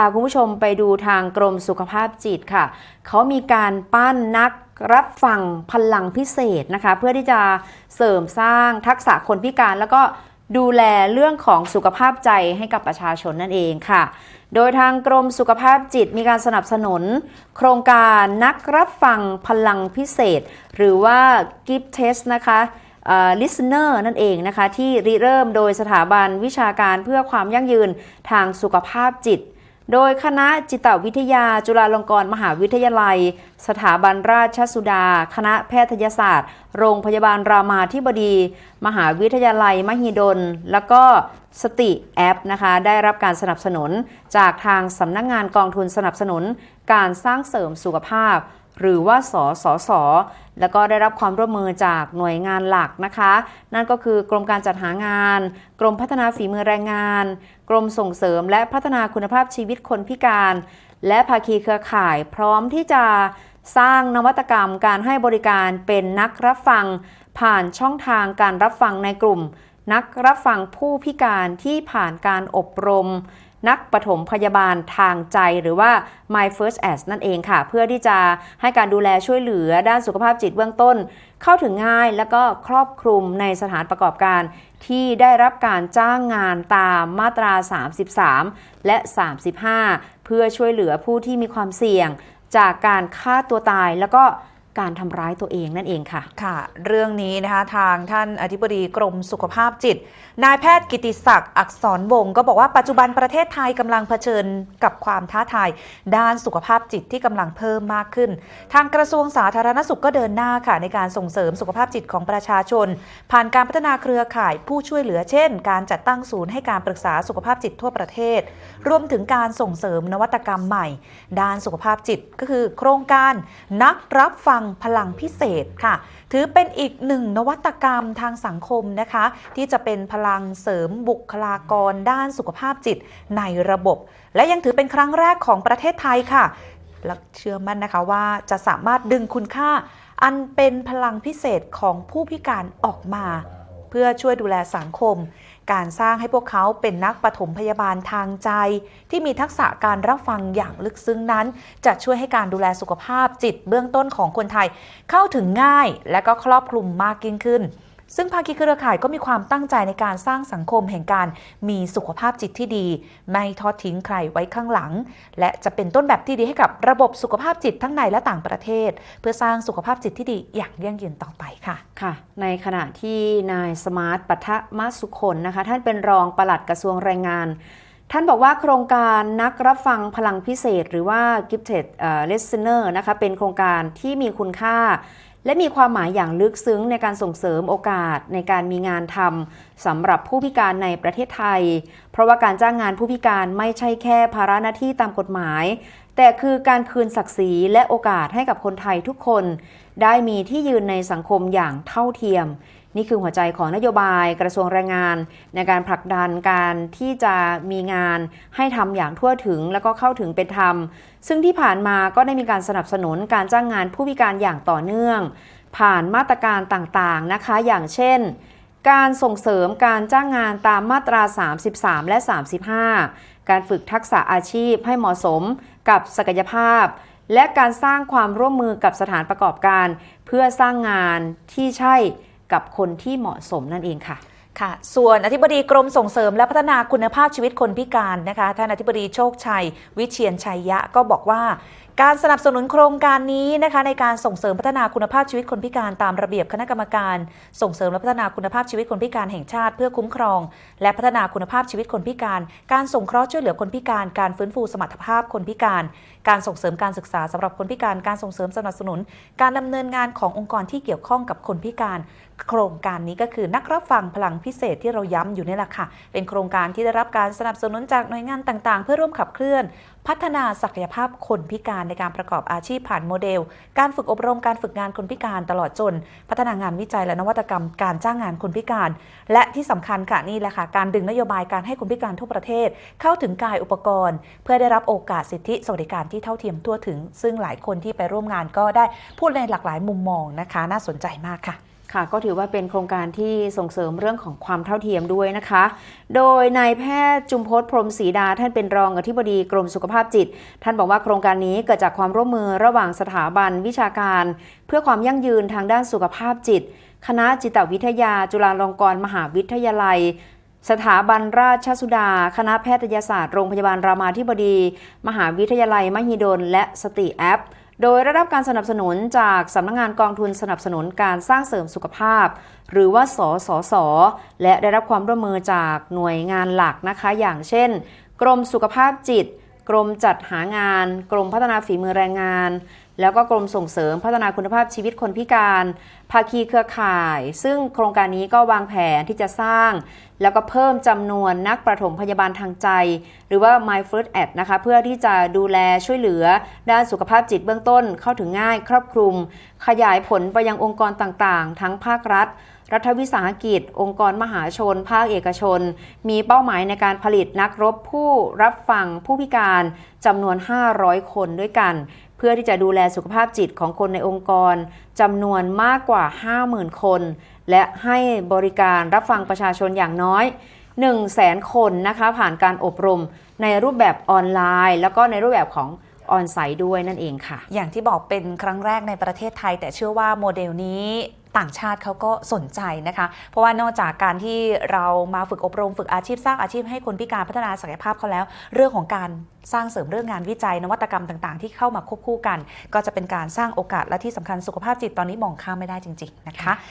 าคุณผู้ชมไปดูทางกรมสุขภาพจิตค่ะ เขามีการปั้นนักรับฟังพลังพิเศษนะคะ เพื่อที่จะเสริมสร้างทักษะคนพิการแล้วก็ดูแลเรื่องของสุขภาพใจให้กับประชาชนนั่นเองค่ะ โดยทางกรมสุขภาพจิตมีการสนับสนุน โครงการนักรับฟังพลังพิเศษ หรือว่า Gift Test นะคะ listener นั่นเองนะคะ ที่ริเริ่มโดยสถาบันวิชาการเพื่อความยั่งยืนทางสุขภาพจิต โดยคณะจิตวิทยาจุฬาลงกรณ์มหาวิทยาลัย สถาบันราชสุดา คณะแพทยศาสตร์ โรงพยาบาลรามาธิบดี มหาวิทยาลัย มหิดล แล้วก็สติแอปนะคะได้รับการสนับสนุนจากทางสำนักงงานกองทุนสนับสนุน การสร้างเสริมสุขภาพ หรือว่าสสส แล้วก็ได้รับความร่วมมือจากหน่วยงานหลักนะคะ นั่นก็คือกรมการจัดหางาน กรมพัฒนาฝีมือแรงงาน กรมส่งเสริมและพัฒนาคุณภาพชีวิตคนพิการ และภาคีเครือข่ายพร้อมที่จะสร้างนวัตกรรมการให้บริการเป็นนักรับฟัง ผ่านช่องทางการรับฟังในกลุ่ม นักรับฟังผู้พิการที่ผ่านการอบรม นักปฐมพยาบาลทางใจหรือว่า My First a s นั่นเองค่ะ เพื่อที่จะให้การดูแลช่วยเหลือด้านสุขภาพจิตเบื้องต้น เข้าถึงง่ายแล้วก็ครอบคลุมในสถานประกอบการ ที่ได้รับการจ้างงานตามมาตรา 33 และ 35 เพื่อช่วยเหลือผู้ที่มีความเสี่ยงจากการฆ่าตัวตายแล้วก็ การทำร้ายตัวเองนั่นเองค่ะ ค่ะ เรื่องนี้นะคะทางท่านอธิบดีกรมสุขภาพจิต นายแพทย์กิติศักดิ์อักษรวงศ์ก็บอกว่าปัจจุบันประเทศไทยกำลังเผชิญกับความท้าทาย ด้านสุขภาพจิตที่กำลังเพิ่มมากขึ้น ทางกระทรวงสาธารณสุขก็เดินหน้าค่ะ ในการส่งเสริมสุขภาพจิตของประชาชน ผ่านการพัฒนาเครือข่ายผู้ช่วยเหลือเช่น การจัดตั้งศูนย์ให้การปรึกษาสุขภาพจิตทั่วประเทศ รวมถึงการส่งเสริมนวัตกรรมใหม่ ด้านสุขภาพจิตก็คือ โครงการนักรับฟังพลังพิเศษค่ะ ถือเป็นอีกหนึ่งนวัตกรรมทางสังคมนะคะ ที่จะเป็นพลังเสริมบุคลากรด้านสุขภาพจิตในระบบ และยังถือเป็นครั้งแรกของประเทศไทยค่ะ และเชื่อมั่นนะคะว่าจะสามารถดึงคุณค่าอันเป็นพลังพิเศษของผู้พิการออกมา พื่อช่วยดูแลสังคม การสร้างให้พวกเขาเป็นนักปฐมพยาบาลทางใจ ที่มีทักษะการรับฟังอย่างลึกซึ้งนั้น จะช่วยให้การดูแลสุขภาพจิตเบื้องต้นของคนไทย เข้าถึงง่ายและก็ครอบคลุมมากยิ่งขึ้น ซึ่งภาคีเครือข่ายก็มีความตั้งใจในการสร้างสังคมแห่งการมีสุขภาพจิตที่ดี ไม่ทอดทิ้งใครไว้ข้างหลัง และจะเป็นต้นแบบที่ดีให้กับระบบสุขภาพจิตทั้งในและต่างประเทศ เพื่อสร้างสุขภาพจิตที่ดีอย่างยั่งยืนต่อไปค่ะค่ะ ในขณะที่นายสมาร์ทปัทะมาสุคนนะคะ ท่านเป็นรองปลัดกระทรวงแรงงาน ท่านบอกว่าโครงการนักรับฟังพลังพิเศษ หรือว่า Gifted เอ่อ Listener นะคะเป็นโครงการที่มีคุณค่า และมีความหมายอย่างลึกซึ้งในการส่งเสริมโอกาสในการมีงานทำสำหรับผู้พิการในประเทศไทย เพราะว่าการจ้างงานผู้พิการไม่ใช่แค่ภาระหน้าที่ตามกฎหมาย แต่คือการคืนศักดิ์ศรีและโอกาสให้กับคนไทยทุกคน ได้มีที่ยืนในสังคมอย่างเท่าเทียม นี่คือหัวใจของนโยบายกระทรวงแรงงาน ในการผลักดันการที่จะมีงานให้ทำอย่างทั่วถึงแล้วก็เข้าถึงเป็นธรรม ซึ่งที่ผ่านมาก็ได้มีการสนับสนุนการจ้างงานผู้พิการอย่างต่อเนื่อง ผ่านมาตรการต่างๆนะคะ อย่างเช่นการส่งเสริมการจ้างงานตามมาตรา 33 และ 35 การฝึกทักษะอาชีพให้เหมาะสมกับศักยภาพ และการสร้างความร่วมมือกับสถานประกอบการ เพื่อสร้างงานที่ใช่ กับคนที่เหมาะสมนั่นเองค่ะค่ะ ส่วนอธิบดีกรมส่งเสริมและพัฒนาคุณภาพชีวิตคนพิการนะคะ ท่านอธิบดีโชคชัย วิเชียนชัยยะก็บอกว่า การสนับสนุนโครงการนี้นะคะในการส่งเสริมพัฒนาคุณภาพชีวิตคนพิการตามระเบียบคณะกรรมการ ส่งเสริมและพัฒนาคุณภาพชีวิตคนพิการแห่งชาติเพื่อคุ้มครอง และพัฒนาคุณภาพชีวิตคนพิการ การส่งเคราะห์ช่วยเหลือคนพิการ การฟื้นฟูสมรรถภาพคนพิการ การส่งเสริมการศึกษาสำหรับคนพิการการส่งเสริมสนับสนุน การดำเนินงานขององค์กรที่เกี่ยวข้องกับคนพิการ โครงการนี้ก็คือนักรับฟังพลังพิเศษที่เราย้ำอยู่นี่แหละค่ะ เป็นโครงการที่ได้รับการสนับสนุนจากหน่วยงานต่างๆ เพื่อร่วมขับเคลื่อน พัฒนาศักยภาพคนพิการในการประกอบอาชีพผ่านโมเดล การฝึกอบรมการฝึกงานคนพิการตลอดจน พัฒนางานวิจัยและนวัตกรรมการจ้างงานคนพิการ และที่สำคัญค่ะนี่แหละค่ะการดึงนโยบายการให้คนพิการทั่วประเทศ เข้าถึงกายอุปกรณ์ เพื่อได้รับโอกาสสิทธิสวัสดิการที่เท่าเทียมทั่วถึง ซึ่งหลายคนที่ไปร่วมงานก็ได้พูดในหลากหลายมุมมองนะคะ น่าสนใจมากค่ะ ค่ะก็ถือว่าเป็นโครงการที่ส่งเสริมเรื่องของความเท่าเทียมด้วยนะคะ โดยนายแพทย์จุมพศพรมศรีดา ท่านเป็นรองอธิบดีกรมสุขภาพจิต ท่านบอกว่าโครงการนี้เกิดจากความร่วมมือระหว่างสถาบันวิชาการ เพื่อความยั่งยืนทางด้านสุขภาพจิต คณะจิตวิทยา จุฬาลงกรณ์มหาวิทยาลัยสถาบันราชสุดา คณะแพทยศาสตร์ โรงพยาบาลรามาธิบดี มหาวิทยาลัยมหิดล และสติแอป โดยได้รับการสนับสนุนจากสำนักงานกองทุนสนับสนุนการสร้างเสริมสุขภาพ หรือว่าสสส และได้รับความร่วมมือจากหน่วยงานหลักนะคะ อย่างเช่น กรมสุขภาพจิต กรมจัดหางาน กรมพัฒนาฝีมือแรงงาน แล้วก็กรมส่งเสริมพัฒนาคุณภาพชีวิตคนพิการ ภาคีเครือข่าย ซึ่งโครงการนี้ก็วางแผนที่จะสร้าง แล้วก็เพิ่มจำนวนนักประถมพยาบาลทางใจ หรือว่า My First Ad นะคะ เพื่อที่จะดูแลช่วยเหลือ ด้านสุขภาพจิตเบื้องต้นเข้าถึงง่ายครอบคลุม ขยายผลไปยังองค์กรต่างๆ ทั้งภาครัฐรัฐวิสาหกิจ องค์กรมหาชน ภาคเอกชน มีเป้าหมายในการผลิตนักรบผู้รับฟังผู้พิการจำนวน 500 คนด้วยกัน เพื่อที่จะดูแลสุขภาพจิตของคนในองค์กรจำนวนมากกว่า 50,000 คน และให้บริการรับฟังประชาชนอย่างน้อย 1 0 0 0 0แสนคนนะคะผ่านการอบรมในรูปแบบออนไลน์ แล้วก็ในรูปแบบของออนไซต์ด้วยนั่นเองค่ะ อย่างที่บอกเป็นครั้งแรกในประเทศไทย แต่เชื่อว่าโมเดลนี้ ต่างชาติเขาก็สนใจนะคะ เพราะว่านอกจากการที่เรามาฝึกอบรม ฝึกอาชีพสร้างอาชีพให้คนพิการพัฒนาศักยภาพเขาแล้ว เรื่องของการสร้างเสริมเรื่องงานวิจัยนวัตกรรมต่างๆ ที่เข้ามาควบคู่กัน ก็จะเป็นการสร้างโอกาสและที่สำคัญสุขภาพจิตตอนนี้มองข้ามไม่ได้จริง ๆ นะคะ